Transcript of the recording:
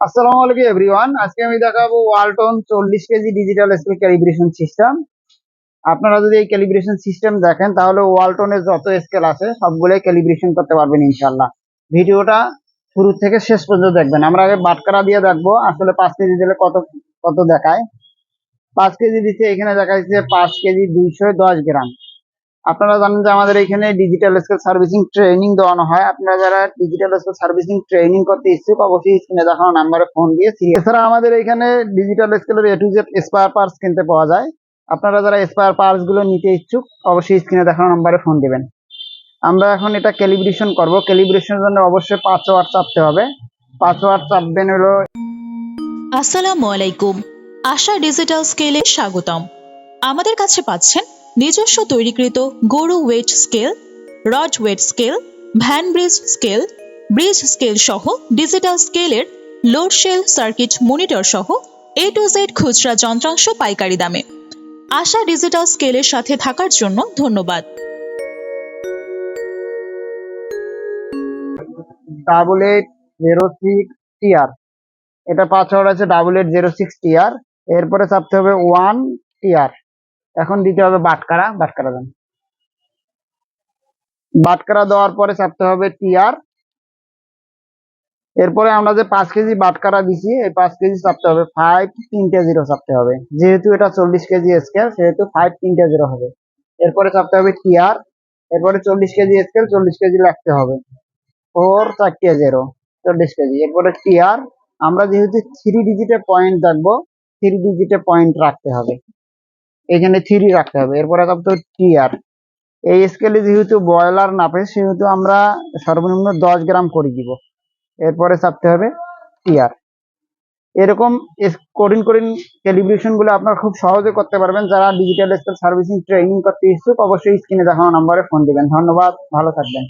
আসসালামু আলাইকুম এভরিওয়ান। আজকে আমি দেখাবো ওয়ালটন চল্লিশ K G digital scale calibration system আপনারা যদি এই ক্যালিব্রেশন সিস্টেম দেখেন, তাহলে ওয়ালটনের যত স্কেল আছে, সবগুলোই ক্যালিব্রেশন করতে পারবেন ইনশাল্লাহ ভিডিওটা শুরু থেকে শেষ পর্যন্ত দেখবেন। আমরা আগে বাটকারা দিয়ে দেখব, আসলে পাঁচ কেজি দিলে কত কত দেখায়। পাঁচ কেজি দিচ্ছে, এখানে দেখা যাচ্ছে পাঁচ কেজি দুইশো দশ গ্রাম। আপনারা জানেন যে আমাদের এখানে ডিজিটাল স্কেল সার্ভিসিং ট্রেনিং দেওয়ানো হয়। আপনারা যারা ডিজিটাল স্কেল সার্ভিসিং ট্রেনিং করতে ইচ্ছুক, অবশ্যই স্ক্রিনে দেখানো নাম্বারে ফোন দিয়ে এছাড়া আমাদের এখানে ডিজিটাল স্কেলের A to Z spare parts কিনতে পাওয়া যায়। আপনারা যারা স্পায়ার পার্টসগুলো নিতে ইচ্ছুক, অবশ্যই স্ক্রিনে দেখানো নাম্বারে ফোন দিবেন। আমরা এখন এটা ক্যালিব্রেশন করব। ক্যালিব্রেশনের জন্য অবশ্যই পাঁচ ওয়াট চাপতে হবে। পাঁচ ওয়াট চাপবেন হলো আসসালামু আলাইকুম। আশা ডিজিটাল স্কেলে স্বাগতম। আমাদের কাছে পাচ্ছেন নিজস্ব তৈরিকৃত গরু weight scale rod weight scale van bridge scale bridge scale সহ ডিজিটাল স্কেলের লোড শেল সার্কিট মনিটর সহ এ টু জেড খুচরা যন্ত্রাংশ পাইকারি দামে। আশা ডিজিটাল স্কেলের সাথে থাকার জন্য ধন্যবাদ। Double eight zero six TR এটা পাসওয়ার্ড আছে double eight zero six TR এরপরে চাপতে হবে ওয়ান টিআর এখন দিতে হবে বাটকারা বাটকারা দেন। বাটকারা দেওয়ার পরে চাপতে হবে টিআর এরপরে আমরা যে পাঁচ কেজি বাটকারা দিছি, এই পাঁচ কেজি চাপতে হবে ফাইভ তিনটে জিরো চাপতে হবে। যেহেতু এটা চল্লিশ কেজি স্কেল সেহেতু ফাইভ তিনটে জিরো হবে। এরপরে চাপতে হবে টিআর এরপরে চল্লিশ কেজি স্কেল চল্লিশ কেজি লাগতে হবে। ফোর চারটে জিরো চল্লিশ কেজি। এরপরে টিআর আমরা যেহেতু থ্রি ডিজিটে পয়েন্ট দেখব থ্রি ডিজিটে পয়েন্ট রাখতে হবে। এখানে থ্রি রাখতে হবে। এরপরে চাপতে হবে টিআর এই স্কেলে যেহেতু ব্রয়লার নাপে, সেহেতু আমরা সর্বনিম্ন দশ গ্রাম করে দিব। এরপরে চাপতে হবে টিআর এরকম কঠিন কঠিন ক্যালিব্রেশনগুলো আপনারা খুব সহজে করতে পারবেন। যারা ডিজিটাল স্কেল সার্ভিসিং ট্রেনিং করতে ইচ্ছুক, অবশ্যই স্ক্রিনে দেখানো নম্বরে ফোন দিবেন। ধন্যবাদ, ভালো থাকবেন।